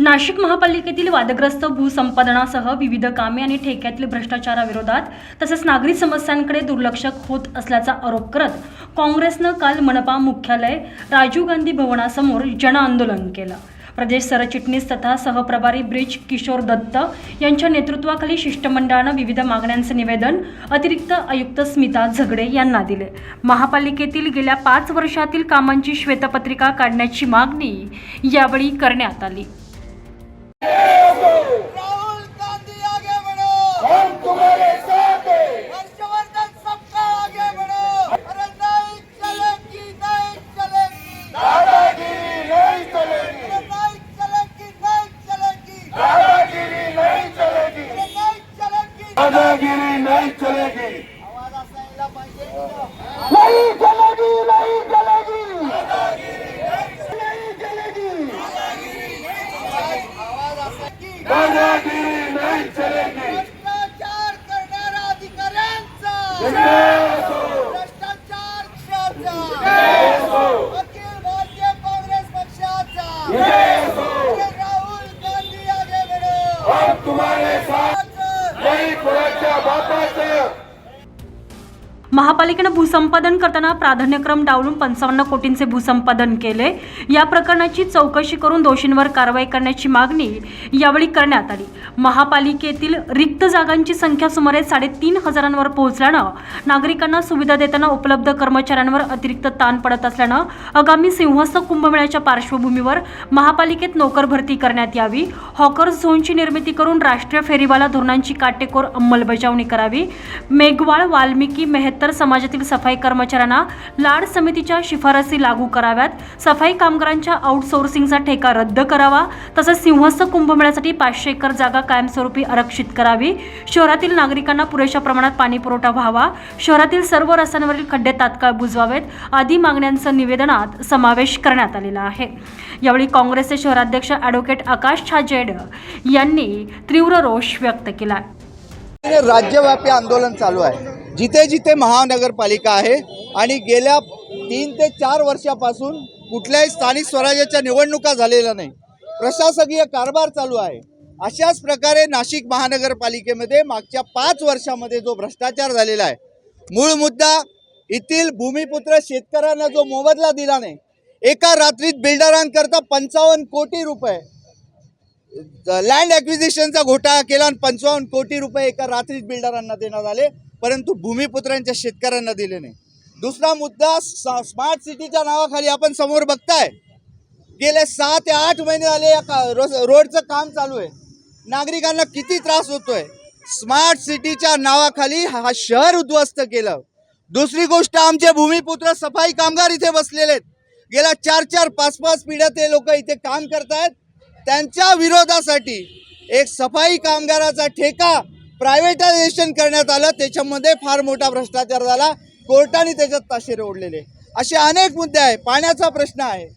नाशिक महापालिकेतील वादग्रस्त भूसंपादनासह विविध कामे आणि ठेक्यातील भ्रष्टाचाराविरोधात तसेच नागरिक समस्यांकडे दुर्लक्ष होत असल्याचा आरोप करत काँग्रेसनं काल मनपा मुख्यालय राजीव गांधी भवनासमोर जनआंदोलन केलं. प्रदेश सरचिटणीस तथा सहप्रभारी ब्रिज किशोर दत्त यांच्या नेतृत्वाखाली शिष्टमंडळानं विविध मागण्यांचे निवेदन अतिरिक्त आयुक्त स्मिता झगडे यांना दिले. महापालिकेतील गेल्या पाच वर्षातील कामांची श्वेतपत्रिका काढण्याची मागणी यावेळी करण्यात आली. दादागिरी नहीं चलेगी नहीं चलेगी. नहीं चलेगी नहीं चलेगी दादागिरी नहीं चलेगी महापालिकेनं भूसंपादन करताना प्राधान्यक्रम डावलून पंचावन्न कोटींचे भूसंपादन केले. या प्रकरणाची चौकशी करून दोषींवर कारवाई करण्याची मागणी यावेळी करण्यात आली. महापालिकेतील रिक्त जागांची संख्या सुमारे साडेतीन हजारांवर पोहोचल्यानं नागरिकांना सुविधा देताना उपलब्ध कर्मचाऱ्यांवर अतिरिक्त ताण पडत असल्यानं आगामी सिंहस्थ कुंभमेळ्याच्या पार्श्वभूमीवर महापालिकेत नोकर भरती करण्यात यावी. हॉकर्स झोनची निर्मिती करून राष्ट्रीय फेरीवाला धोरणांची काटेकोर अंमलबजावणी करावी. मेघवाळ वाल्मिकी मेहतर मेहत्तर समाजातील सफाई कर्मचाऱ्यांना लाड समितीच्या शिफारसी लागू कराव्यात. सफाई कामगारांच्या आउटसोर्सिंगचा ठेका रद्द करावा. तसंच सिंहस्थ कुंभमेळ्यासाठी पाचशे एकर जागा कायमस्वरूपी आरक्षित करावी. शहरातील नागरिकांना पुरेशा प्रमाणात पाणी पुरवठा व्हावा. शहरातील सर्व रस्त्यांवरील खड्डे तात्काळ बुजवावेत. आदी मागण्यांचा निवेदनात समावेश करण्यात आलेला आहे. यावेळी काँग्रेसचे शहराध्यक्ष ॲडव्होकेट आकाश छाजेड यांनी तीव्र रोष व्यक्त केला राज्यव्यापी आंदोलन चालू आहे. जिथे जिथे महानगरपालिका आहे आणि गेल्या तीन ते चार वर्षापासून कुठल्याही स्थानिक स्वराज्याच्या निवडणुका झालेल्या नाही. प्रशासकीय कारभार चालू आहे. अशाच प्रकारे नाशिक महानगरपालिकेमध्ये मागच्या पाच वर्षामध्ये जो भ्रष्टाचार झालेला आहे मूळ मुद्दा येथील भूमिपुत्र शेतकऱ्यांना जो मोबदला दिला नाही एका रात्रीत बिल्डरांकरता पंचावन्न कोटी रुपये लँड ॲक्विजिशनचा घोटाळा केला आणि पंचावन्न कोटी रुपये एका रात्रीत बिल्डरांना देण्यात आले. परंतु भूमिपुत्रांच्या शेतकऱ्यांना दिले नाही. दुसरा मुद्दा स्मार्ट सिटीच्या नावाखाली आपण समोर बघताय. गेले सहा ते आठ महिने झाले या का- रो- रोडचं काम चालू आहे. नागरिकांना किती त्रास होतोय? स्मार्ट सिटीच्या नावाखाली हा शहर उद्ध्वस्त केलं. दुसरी गोष्ट आमचे भूमिपुत्र सफाई कामगार इथे बसलेले आहेत. गेल्या चार चार पाच पाच पिढ्या ते लोक इथे काम करतायत. त्यांच्या विरोधासाठी एक सफाई कामगाराचा ठेका प्रायव्हेटायझेशन करण्यात आलं. त्याच्यामध्ये फार मोठा भ्रष्टाचार झाला. कोर्टाने त्याच्यात ताशेरे ओढलेले. असे अनेक मुद्दे आहे पाण्याचा प्रश्न आहे.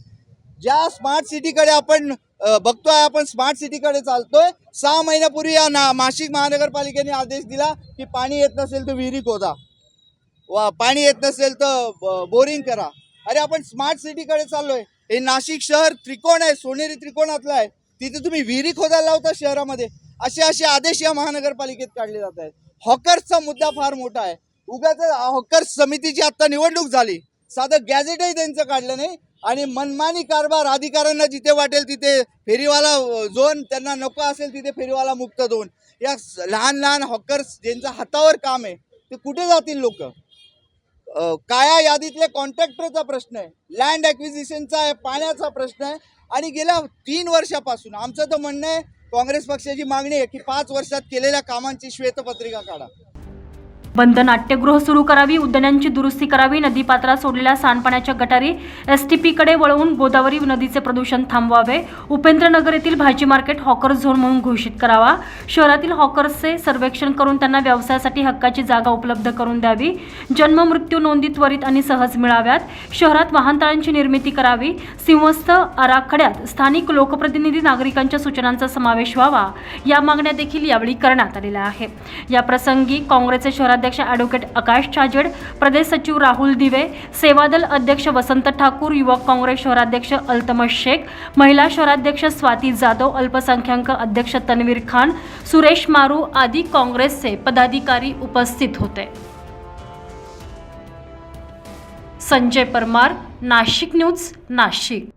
ज्या स्मार्ट सिटीकडे आपण बघतोय आपण स्मार्ट सिटीकडे चालतोय सहा महिन्यापूर्वी या ना नाशिक महानगरपालिकेने आदेश दिला की पाणी येत नसेल तर विहिरी खोदा. वा पाणी येत नसेल तर बोरिंग करा. अरे आपण स्मार्ट सिटीकडे चाललोय. हे नाशिक शहर त्रिकोण आहे. सोनेरी त्रिकोणातलं आहे. तिथे तुम्ही विहिरी खोदायला लावता शहरामध्ये. असे असे आदेश या महानगरपालिकेत काढले जात आहेत. हॉकर्सचा मुद्दा फार मोठा आहे. उगाच हॉकर्स समितीची आत्ता निवडणूक झाली. साधं गॅझेटही त्यांचं काढलं नाही आणि मनमानी कारभार अधिकाऱ्यांना जिथे वाटेल तिथे फेरीवाला झोन त्यांना नको असेल तिथे फेरीवाला मुक्त झोन या लहान लहान हॉकर्स ज्यांचं हातावर काम आहे ते कुठे जातील लोक? काया यादीतले कॉन्ट्रॅक्टरचा प्रश्न आहे लँड ॲक्विजिशनचा आहे पाण्याचा प्रश्न आहे आणि गेल्या तीन वर्षापासून आमचं तर म्हणणं आहे काँग्रेस पक्षाची मागणी आहे की पाच वर्षात केलेल्या कामांची श्वेतपत्रिका काढा. बंद नाट्यगृह सुरू करावी उद्यानांची दुरुस्ती करावी नदीपात्रात सोडलेल्या सांडपाण्याच्या गटारी एस टी पीकडे वळवून गोदावरी नदीचे प्रदूषण थांबवावे. उपेंद्रनगर येथील भाजी मार्केट हॉकर झोन म्हणून घोषित करावा. शहरातील हॉकर्सचे सर्वेक्षण करून त्यांना व्यवसायासाठी हक्काची जागा उपलब्ध करून द्यावी. जन्म मृत्यू नोंदी त्वरित आणि सहज मिळाव्यात. शहरात वाहनतळांची निर्मिती करावी. सिंहस्थ आराखड्यात स्थानिक लोकप्रतिनिधी नागरिकांच्या सूचनांचा समावेश व्हावा. या मागण्या देखील यावेळी करण्यात आलेल्या आहे या प्रसंगी शहरात अध्यक्ष ॲडव्होकेट आकाश छाजेड प्रदेश सचिव राहुल दिवे सेवादल अध्यक्ष वसंत ठाकूर युवक काँग्रेस शहराध्यक्ष अल्तमश शेख महिला शहराध्यक्ष स्वाती जाधव अल्पसंख्याक अध्यक्ष तन्वीर खान सुरेश मारू आदी काँग्रेसचे पदाधिकारी उपस्थित होते. संजय परमार नाशिक न्यूज नाशिक.